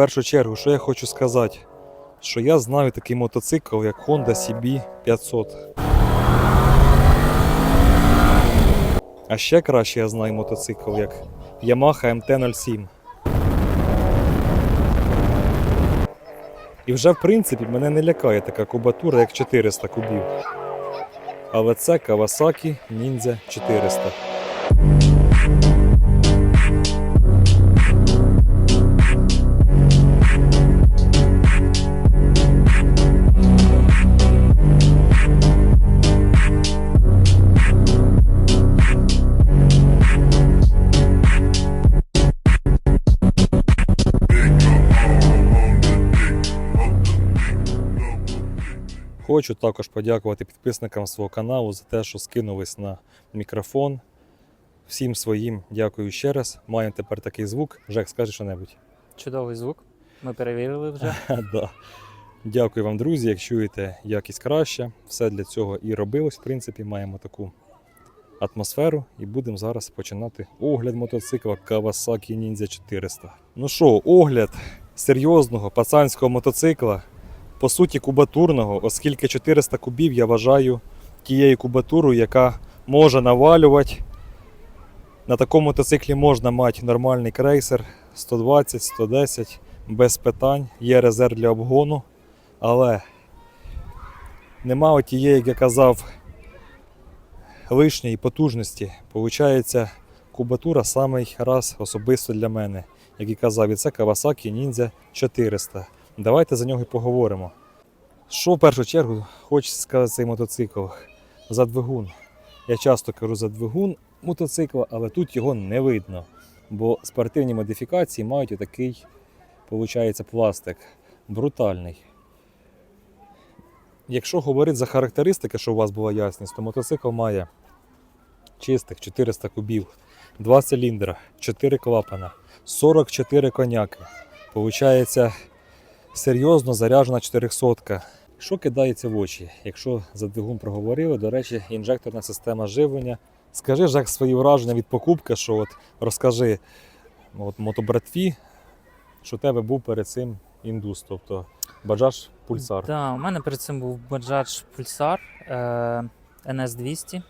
першу чергу, що я хочу сказати, що я знаю такий мотоцикл, як Honda CB 500. А ще краще я знаю мотоцикл, як Yamaha MT-07. І вже в принципі мене не лякає така кубатура, як 400 кубів. Але це Kawasaki Ninja 400. Хочу також подякувати підписникам свого каналу за те, що скинулись на мікрофон. Всім своїм дякую ще раз. Маємо тепер такий звук. Жек, скажи що-небудь. Чудовий звук. Ми перевірили вже. да. Дякую вам, друзі. Як чуєте, якість краща. Все для цього і робилось. В принципі, маємо таку атмосферу. І будемо зараз починати огляд мотоцикла Kawasaki Ninja 400. Ну що, огляд серйозного пацанського мотоцикла, по суті, кубатурного, оскільки 400 кубів я вважаю тією кубатурою, яка може навалювати. На такому мотоциклі можна мати нормальний крейсер 120, 110 без питань, є резерв для обгону, але нема тієї, як я казав, лишньої потужності. Получається, кубатура самий раз особисто для мене. Як і казав, і це Kawasaki Ninja 400. Давайте за нього і поговоримо. Що в першу чергу хочеться сказати цей мотоцикл? За двигун. Я часто кажу за двигун мотоцикла, але тут його не видно. Бо спортивні модифікації мають отакий, виходить, пластик. Брутальний. Якщо говорити за характеристики, що у вас була ясність, то мотоцикл має чистих 400 кубів, 2 циліндра, 4 клапана, 44 коняки. Получається серйозно заряджена 400. Що кидається в очі? Якщо за двигун проговорили, до речі, інжекторна система живлення. Скажи Жак свої враження від покупки, що от розкажи от мотобратві, що у тебе був перед цим індус, тобто Bajaj Pulsar. Да, у мене перед цим був Bajaj Pulsar е, NS200.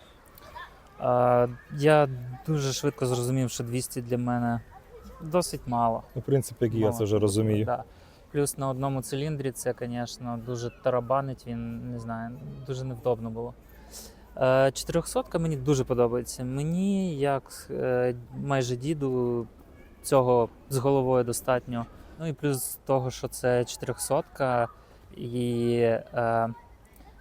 Е, я дуже швидко зрозумів, що 200 для мене досить мало. Ну, в принципі, як і я це вже розумію. Да. Плюс на одному циліндрі це, звісно, дуже тарабанить, він не знаю, дуже невдобно було. Е, 400 мені дуже подобається. Мені, як е, майже діду, цього з головою достатньо. Ну і плюс того, що це 400 і е,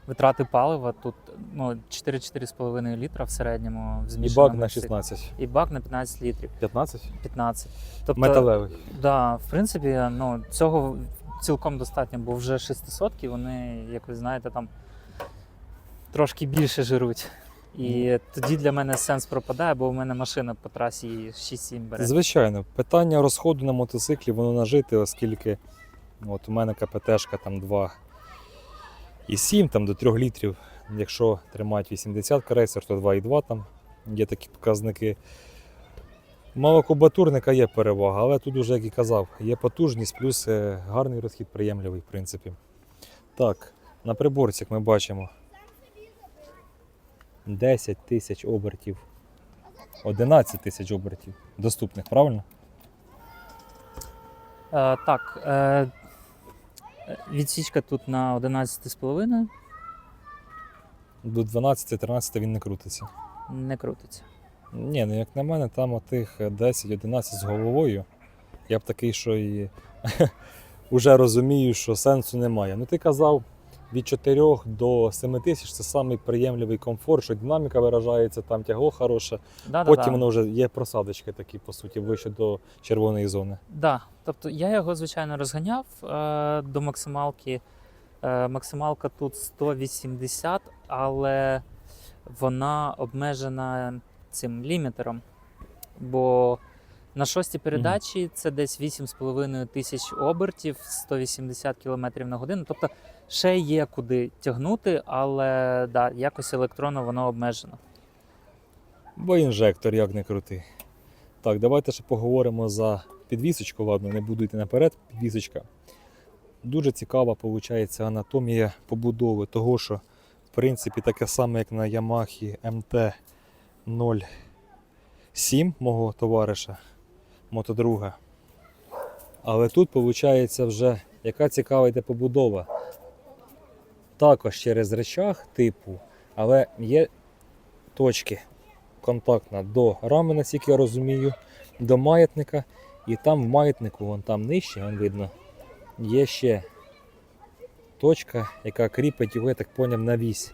витрати палива тут ну, 4-4,5 літра в середньому в І бак на 16. І бак на 15 літрів. 15? 15. Тобто, Металевий. Да, в принципі, ну, цього цілком достатньо, бо вже 600 вони, як ви знаєте, там трошки більше жируть. І тоді для мене сенс пропадає, бо у мене машина по трасі 6-7 бере. Звичайно, питання розходу на мотоциклі воно нажите, оскільки от у мене КПТшка там 2 і 7 там до 3 літрів. Якщо тримати 80 крейсер, то 2,2 там є такі показники. Малокубатурника є перевага, але тут уже, як і казав, є потужність, плюс е, гарний розхід приємливий, в принципі. Так, на приборці, як ми бачимо, 10 тисяч обертів 11 тисяч обертів доступних, правильно? Е, так, е, відсічка тут на 11,5 До 12-13 він не крутиться. не крутиться. Ні, ну як на мене, там отих 10-11 з головою. Я б такий, що і вже розумію, що сенсу немає. Ну ти казав, від 4 до 7 тисяч це самий приємливий комфорт, що динаміка виражається, там тягло хороше. Да, Потім да, воно вже є просадочки такі, по суті, вище до червоної зони. Да, тобто я його, звичайно, розганяв е, до максималки. Е, максималка тут 180, але вона обмежена цим лімітером. Бо на шостій передачі це десь 8,5 тисяч обертів, 180 км на годину. Тобто ще є куди тягнути, але да, якось електронно воно обмежено. Бо інжектор як не крути. Так, давайте ще поговоримо за підвісочку, ладно, не буду йти наперед, підвісочка. Дуже цікава виходить анатомія побудови того, що в принципі таке саме, як на Yamaha MT 07 мого товариша, мотодруга. Але тут виходить вже яка цікава йде побудова. Також через речах типу, але є точки контактна до рами, наскільки я розумію, до маятника. І там в маятнику, вон там нижче, вон видно, є ще точка, яка кріпить його, я так поняв, на вісь,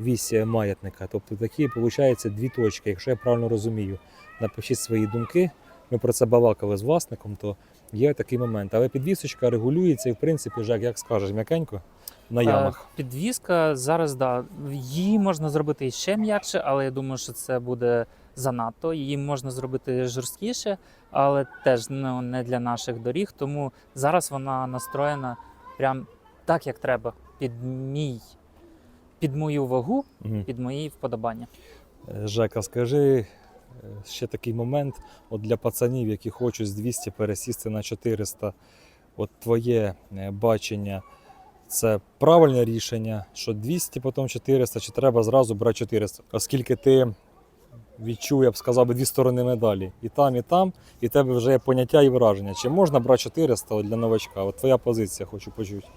вісь е, маятника. Тобто такі, виходить, дві точки, якщо я правильно розумію. Напишіть свої думки. Ми про це балакали з власником, то є такий момент. Але підвісочка регулюється і, в принципі, Жак, як скажеш, м'якенько на Е, ямах. Підвізка зараз, да, її можна зробити ще м'якше, але я думаю, що це буде занадто. Її можна зробити жорсткіше, але теж ну, не для наших доріг. Тому зараз вона настроєна прям так, як треба, під мій, під мою вагу, Мгм. під мої вподобання. Е, Жека, скажи ще такий момент от для пацанів, які хочуть з 200 пересісти на 400. От твоє е, бачення, це правильне рішення, що 200, потім 400, чи треба зразу брати 400, оскільки ти відчув, я б сказав, дві сторони медалі. І там, і там, і в тебе вже є поняття і враження. Чи можна брати 400 для новачка? От твоя позиція, хочу почути.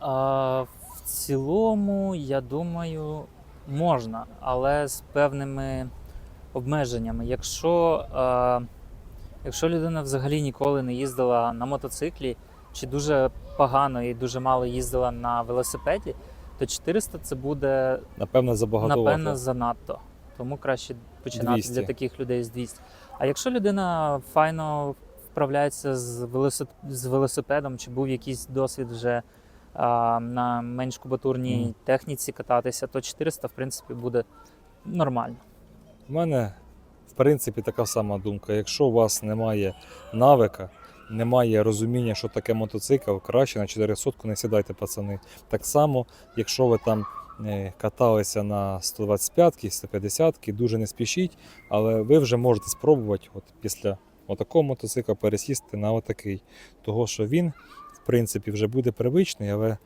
А, в цілому, я думаю, можна, але з певними обмеженнями. Якщо, а, якщо людина взагалі ніколи не їздила на мотоциклі, чи дуже погано і дуже мало їздила на велосипеді, то 400 це буде Напевно, забагато. напевно занадто. Тому краще починати 200. для таких людей з 200. А якщо людина файно вправляється з, велосип... з велосипедом, чи був якийсь досвід вже а, на менш кубатурній Мгм. техніці кататися, то 400 в принципі буде нормально. У мене, в принципі, така сама думка. Якщо у вас немає навика, немає розуміння, що таке мотоцикл, краще на 400 не сідайте, пацани. Так само, якщо ви там е, каталися на 125 150 дуже не спішіть, але ви вже можете спробувати от після отакого мотоцикла пересісти на отакий. Того, що він, в принципі, вже буде привичний, але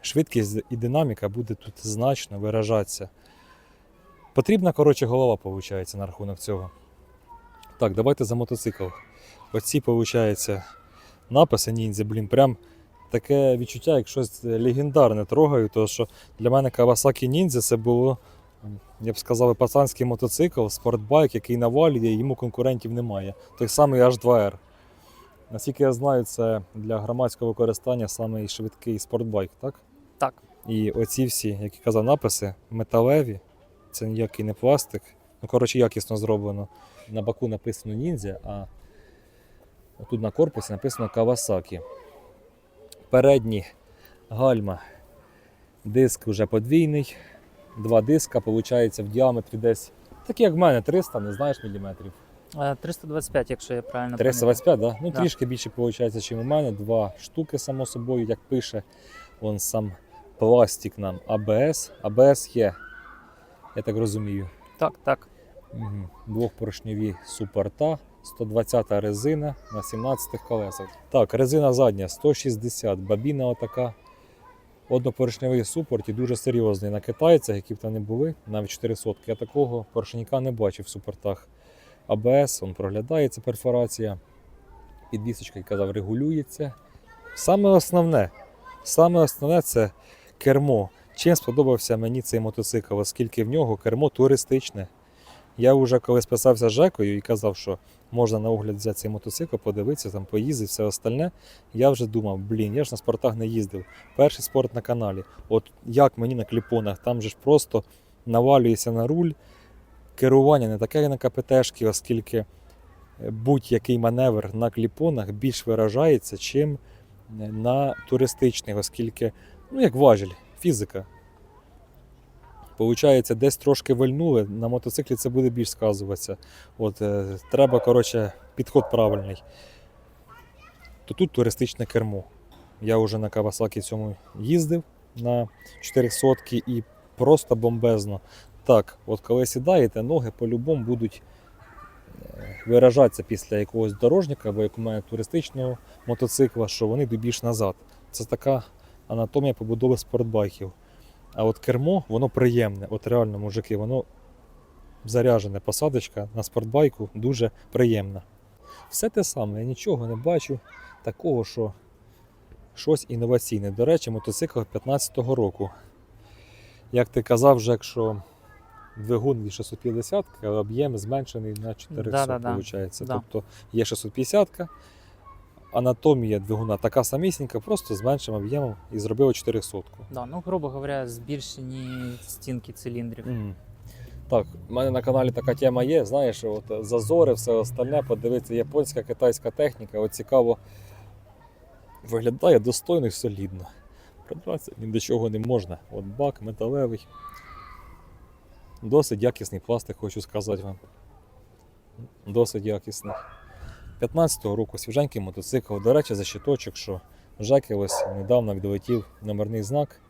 швидкість і динаміка буде тут значно виражатися. Потрібна, коротше, голова, виходить, на рахунок цього. Так, давайте за мотоцикл. Оці, виходить, написи ніндзя, блін, прям таке відчуття, як щось легендарне трогаю, тому що для мене Kawasaki Ninja це було, я б сказав, пацанський мотоцикл, спортбайк, який навалює, йому конкурентів немає. Той самий H2R. Наскільки я знаю, це для громадського використання самий швидкий спортбайк, так? Так. І оці всі, як я казав, написи металеві, це ніякий не пластик. Ну, коротше, якісно зроблено. На боку написано ніндзя, а тут на корпусі написано Kawasaki. Передні гальма. Диск вже подвійний. Два диска, виходить, в діаметрі десь. Так як в мене 300, не знаєш міліметрів. Е, 325, якщо я правильно 325, да? Ну Да. трішки більше виходить, ніж у мене. Два штуки, само собою, як пише. Вон сам пластик нам АБС. АБС є, я так розумію. Так, так. Угу. Супорта, 120 резина на 17 колесах. Так, резина задня 160, бабіна отака. Однопоршневий супорт і дуже серйозний. На китайцях, які б там не були, навіть 400 я такого поршніка не бачив в супортах. АБС, он проглядається перфорація. Підвісочка, як казав, регулюється. Саме основне, саме основне це кермо. Чим сподобався мені цей мотоцикл, оскільки в нього кермо туристичне. Я вже коли списався з Жекою і казав, що можна на огляд взяти цей мотоцикл, подивитися, там поїздити, все остальне. Я вже думав, блін, я ж на спортах не їздив. Перший спорт на каналі. От як мені на кліпонах, там же ж просто навалюється на руль. Керування не таке, як на КПТшки, оскільки е, будь-який маневр на кліпонах більш виражається, чим на туристичних, оскільки, ну як важіль, фізика. Получається, десь трошки вильнули, на мотоциклі це буде більш сказуватися. От, е, треба, коротше, підход правильний. То тут туристичне кермо. Я вже на Кавасакі цьому їздив на 400 і просто бомбезно. Так, от коли сідаєте, ноги по-любому будуть виражатися після якогось дорожника або як у мене туристичного мотоцикла, що вони більш назад. Це така анатомія побудови спортбайків. А от кермо, воно приємне. От реально, мужики, воно заряджене. Посадочка на спортбайку дуже приємна. Все те саме, я нічого не бачу такого, що щось інноваційне. До речі, мотоцикл 15-го року. Як ти казав, вже якщо двигун від 650, але об'єм зменшений на 400, Да-да-да. виходить. Да. Тобто є 650, анатомія двигуна така самісінька, просто з меншим об'ємом і зробили 400. Да, ну, грубо говоря, збільшені стінки циліндрів. Мгм. Так, в мене на каналі така тема є. Знаєш, от зазори, все остальне, подивитися, японська, китайська техніка. От цікаво, виглядає достойно і солідно. Придратися ні до чого не можна. От бак металевий. Досить якісний пластик, хочу сказати вам. Досить якісний. 15-го року свіженький мотоцикл. До речі, за щиточок, що Жеки ось недавно відлетів номерний знак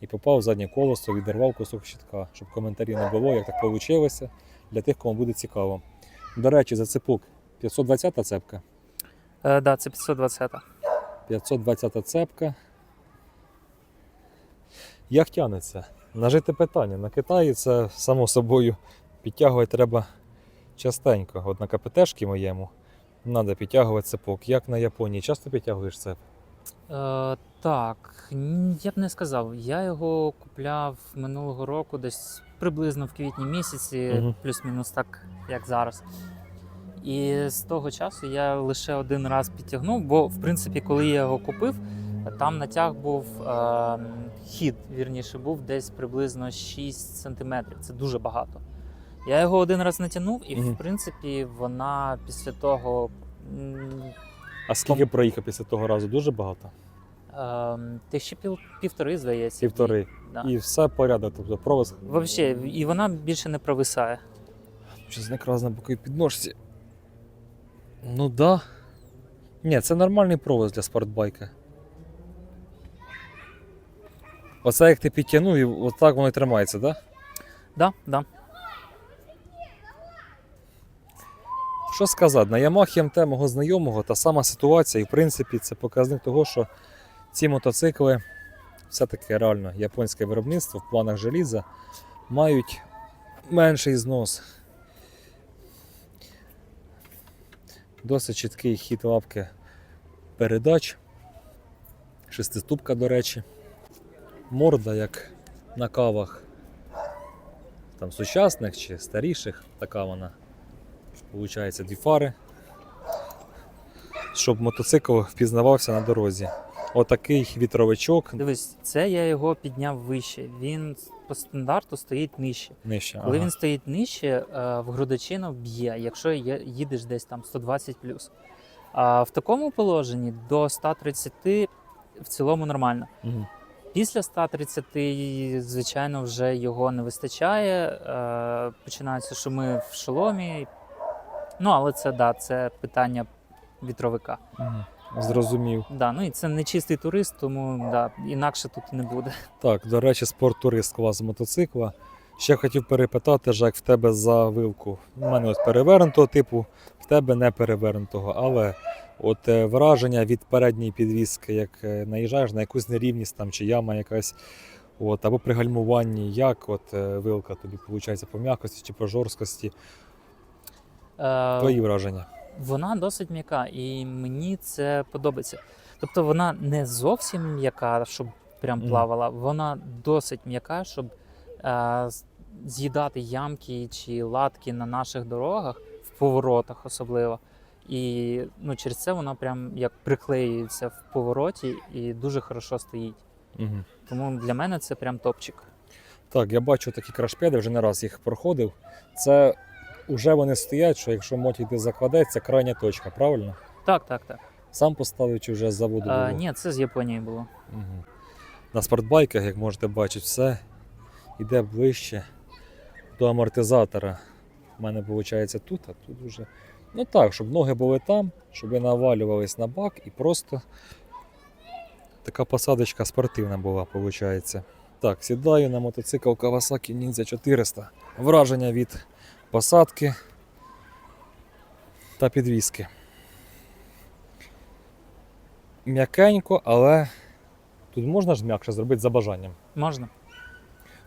і попав в заднє колесо, відірвав кусок щитка, щоб коментарів не було, як так вийшло, для тих, кому буде цікаво. До речі, за цепок 520-та цепка. Е, да, це 520-та. 520-та цепка. Як тягнеться? Нажите питання. На Китаї це само собою підтягувати треба частенько. От на КПТшки моєму треба підтягувати цепок. Як на Японії, часто підтягуєш цеп? Е, так, я б не сказав. Я його купляв минулого року, десь приблизно в квітні місяці, Мгм. плюс-мінус так, як зараз. І з того часу я лише один раз підтягнув, бо в принципі, коли я його купив, там натяг був е, хід, вірніше, був десь приблизно 6 сантиметрів. Це дуже багато. Я його один раз натягнув, і Мгм. в принципі вона після того. м, А скільки проїхав після того разу? Дуже багато? Ем, Тисячі пів, півтори, здається. Півтори. Да. І все порядок, тобто провоз. Вообще, і вона більше не провисає. Щось якраз на боковій підножці. Ну да. Ні, це нормальний провоз для спортбайка. Оце як ти підтягнув, і отак воно і тримається, так? Да? Да, да. Що сказати, на Yamaha МТ мого знайомого та сама ситуація, і в принципі це показник того, що ці мотоцикли все-таки реально японське виробництво в планах желіза мають менший знос. Досить чіткий хід лапки передач. Шестиступка, до речі. Морда, як на кавах там сучасних чи старіших, така вона. Получається дві фари. Щоб мотоцикл впізнавався на дорозі. Отакий вітровичок Дивись, це я його підняв вище. Він по стандарту стоїть нижче. нижче. Коли ага. він стоїть нижче, е, в грудочину б'є, якщо їдеш десь там 120 А в такому положенні до 130 в цілому нормально. Мгм. Після 130, звичайно, вже його не вистачає. Е, починаються шуми в шоломі. Ну, але це да, це питання вітровика. Мгм. Зрозумів. Да, ну і це не чистий турист, тому да, інакше тут не буде. Так, до речі, спорттурист клас мотоцикла. Ще хотів перепитати, Жак, в тебе за вилку. У мене ось перевернутого типу, в тебе не перевернутого. Але от е, враження від передньої підвіски, як е, наїжджаєш на якусь нерівність там, чи яма якась, от, або при гальмуванні, як от е, вилка тобі виходить по м'якості чи по жорсткості. Е, Твої враження. Вона досить м'яка, і мені це подобається. Тобто вона не зовсім м'яка, щоб прям плавала, вона досить м'яка, щоб е, з'їдати ямки чи латки на наших дорогах, в поворотах особливо. І ну, через це вона прям як приклеюється в повороті і дуже хорошо стоїть. Угу. Тому для мене це прям топчик. Так, я бачу такі крашпеди, вже не раз їх проходив. Це вже вони стоять, що якщо мотик де закладе, це крайня точка, правильно? Так, так, так. Сам поставив чи вже з заводу було? Е, ні, це з Японії було. Угу. На спортбайках, як можете бачити, все йде ближче до амортизатора. У мене виходить тут, а тут вже. Ну так, щоб ноги були там, щоб ви навалювались на бак і просто така посадочка спортивна була, виходить. Так, сідаю на мотоцикл Kawasaki Ninja 400. Враження від посадки. та підвіски. М'якенько, але тут можна ж м'якше зробити за бажанням. Можна?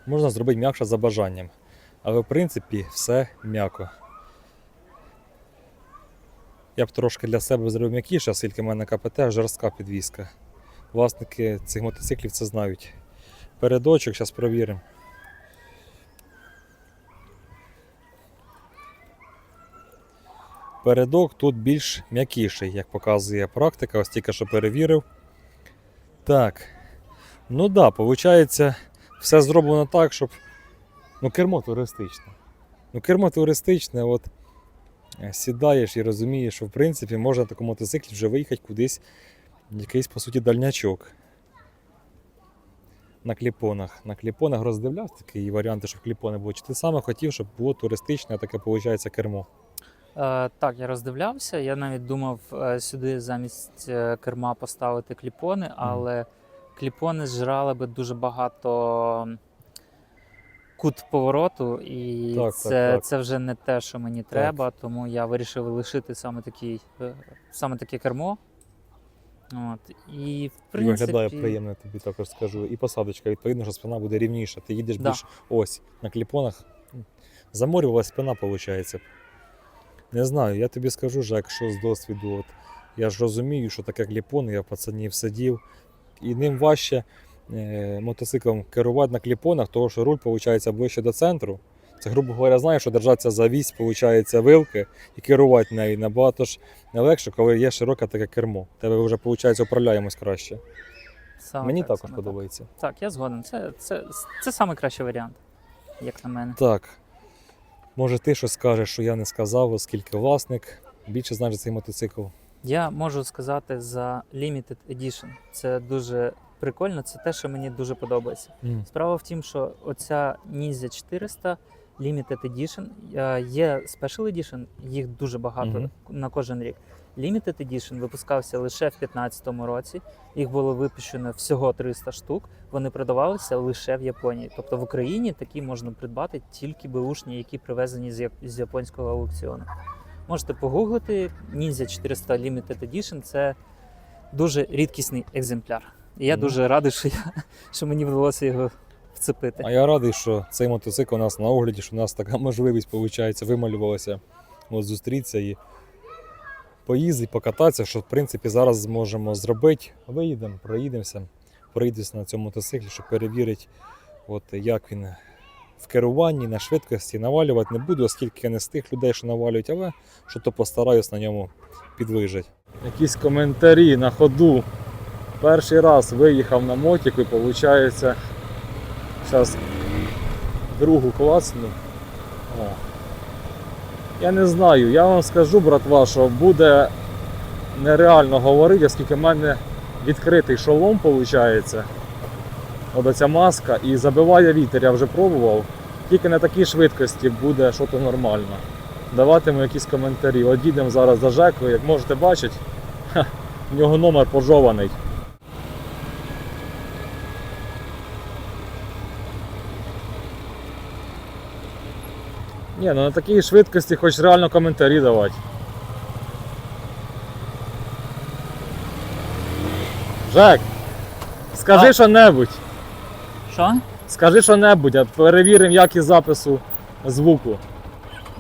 Можна зробити м'якше за бажанням. Але в принципі все м'яко. Я б трошки для себе зробив м'якіше, оскільки в мене КПТ жорстка підвіска. Власники цих мотоциклів це знають. Передочок, зараз провіримо. Передок тут більш м'якіший, як показує практика, ось тільки що перевірив. Так. Ну да, виходить, все зроблено так, щоб. Ну, кермо туристичне. Ну, кермо туристичне, от е, сідаєш і розумієш, що в принципі можна на такому мотоциклі вже виїхати кудись, якийсь, по суті, дальнячок. На кліпонах. На кліпонах роздивлявся такі варіанти, щоб кліпони були. Чи ти саме хотів, щоб було туристичне, таке виходить кермо? Е, так, я роздивлявся. Я навіть думав е, сюди замість е, керма поставити кліпони, але кліпони зжирали би дуже багато кут повороту, і Так, так, це, так. це вже не те, що мені треба, тому я вирішив лишити саме, такий, саме таке кермо. От. І, в принципі, виглядає приємно, тобі також скажу. І посадочка, відповідно, що спина буде рівніша. Ти їдеш Да. більш ось на кліпонах. Заморювалась спина, виходить. Не знаю, я тобі скажу, Жак, що з досвіду. От, я ж розумію, що таке кліпон, я в пацанів сидів. І ним важче е, мотоциклом керувати на кліпонах, тому що руль виходить ближче до центру. Це, грубо говоря, знаєш, що держатися за вісь, виходить, вилки і керувати нею набагато ж не легше, коли є широке таке кермо. Тебе вже виходить управляємось краще. саме Мені так, також саме подобається. Так. так, я згоден. Це, це, це саме кращий варіант, як на мене. Так. Може, ти що скажеш, що я не сказав, оскільки власник більше знає за цей мотоцикл. Я можу сказати за Limited Edition. Це дуже прикольно, це те, що мені дуже подобається. Справа в тім, що оця Ninja 400 Limited Edition, е, є Special Edition, їх дуже багато Мгм. на кожен рік. Limited Edition випускався лише в 2015 році. Їх було випущено всього 300 штук. Вони продавалися лише в Японії. Тобто в Україні такі можна придбати тільки беушні, які привезені з, японського аукціону. Можете погуглити Ninja 400 Limited Edition це дуже рідкісний екземпляр. І я Ну. дуже радий, що, я, що мені вдалося його вцепити. А я радий, що цей мотоцикл у нас на огляді, що у нас така можливість, виходить, вималювалася зустрітися і поїздити, покататися, що в принципі зараз зможемо зробити. Виїдемо, проїдемося, проїдемося на цьому мотоциклі, щоб перевірити, от, як він в керуванні, на швидкості навалювати не буду, оскільки я не з тих людей, що навалюють, але що то постараюсь на ньому підвижити. Якісь коментарі на ходу. Перший раз виїхав на мотику і виходить. Зараз другу класну. О. Я не знаю, я вам скажу, братва, що буде нереально говорити, оскільки в мене відкритий шолом виходить. От оця маска і забиває вітер, я вже пробував. Тільки на такій швидкості буде щось нормально. Даватиму якісь коментарі. От зараз за Жекою, як можете бачити, в нього номер пожований. Ні, ну на такій швидкості хоч реально коментарі давати. Жек, скажи що-небудь. Що? Скажи що-небудь, а перевіримо якість запису звуку.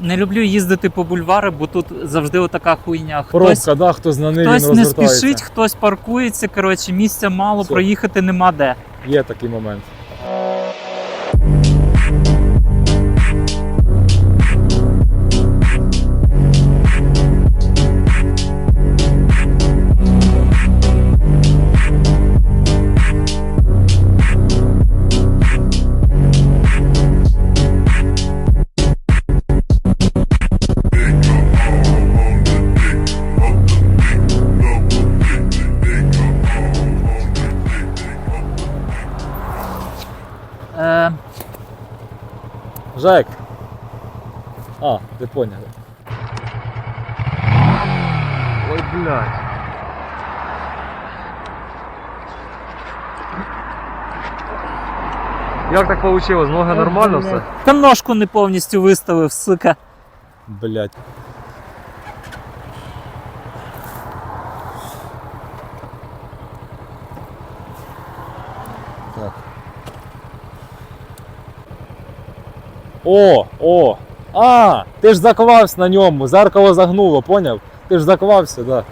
Не люблю їздити по бульвару, бо тут завжди отака хуйня. Хтось, Пробка, да, хтось на ниві хтось не не розвертається. спішить, хтось паркується. Коротше, місця мало, Все. проїхати нема де. Є такий момент. Жек. А, ви поняли. Ой, блядь. Як так вийшло? З ноги нормально все? Та ножку не повністю виставив, сука. Блять. О, о! А, ти ж заквався на ньому, зеркало загнуло, поняв? Ти ж заквався, так. Да.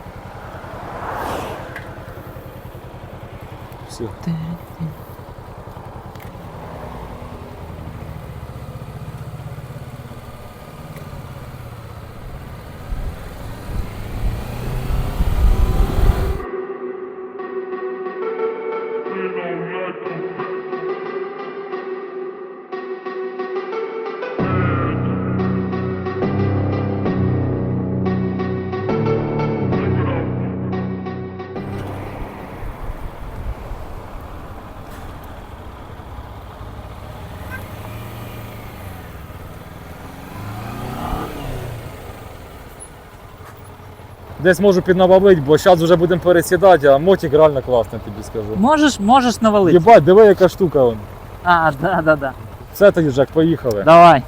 Десь можу піднавалити, бо зараз вже будемо пересідати, а мотик реально класний, тобі скажу. Можеш, можеш навалити. Єбать, диви, яка штука. Вон. А, да, да, да. Все тоді, Жак, поїхали. Давай.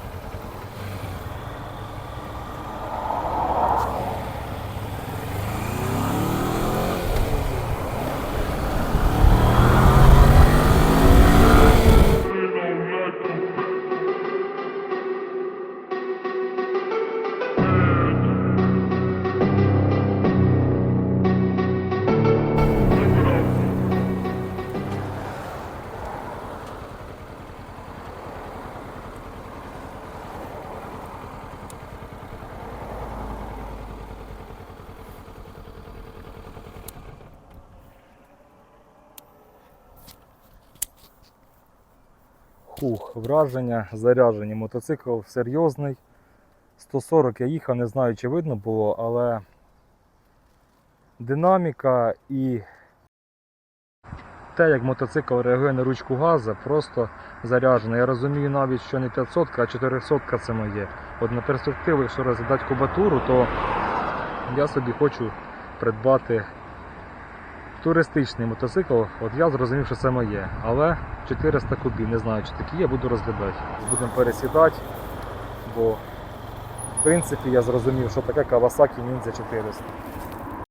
Хух, враження, заряджені. Мотоцикл серйозний. 140 я їхав, не знаю, чи видно було, але динаміка і те, як мотоцикл реагує на ручку газу, просто заряджено. Я розумію навіть, що не 500, а 400 це моє. От на перспективу, якщо розглядати кубатуру, то я собі хочу придбати туристичний мотоцикл. От я зрозумів, що це моє. Але 400 кубів, не знаю, чи такі є, буду розглядати. Будемо пересідати, бо в принципі я зрозумів, що таке Kawasaki Ninja 400.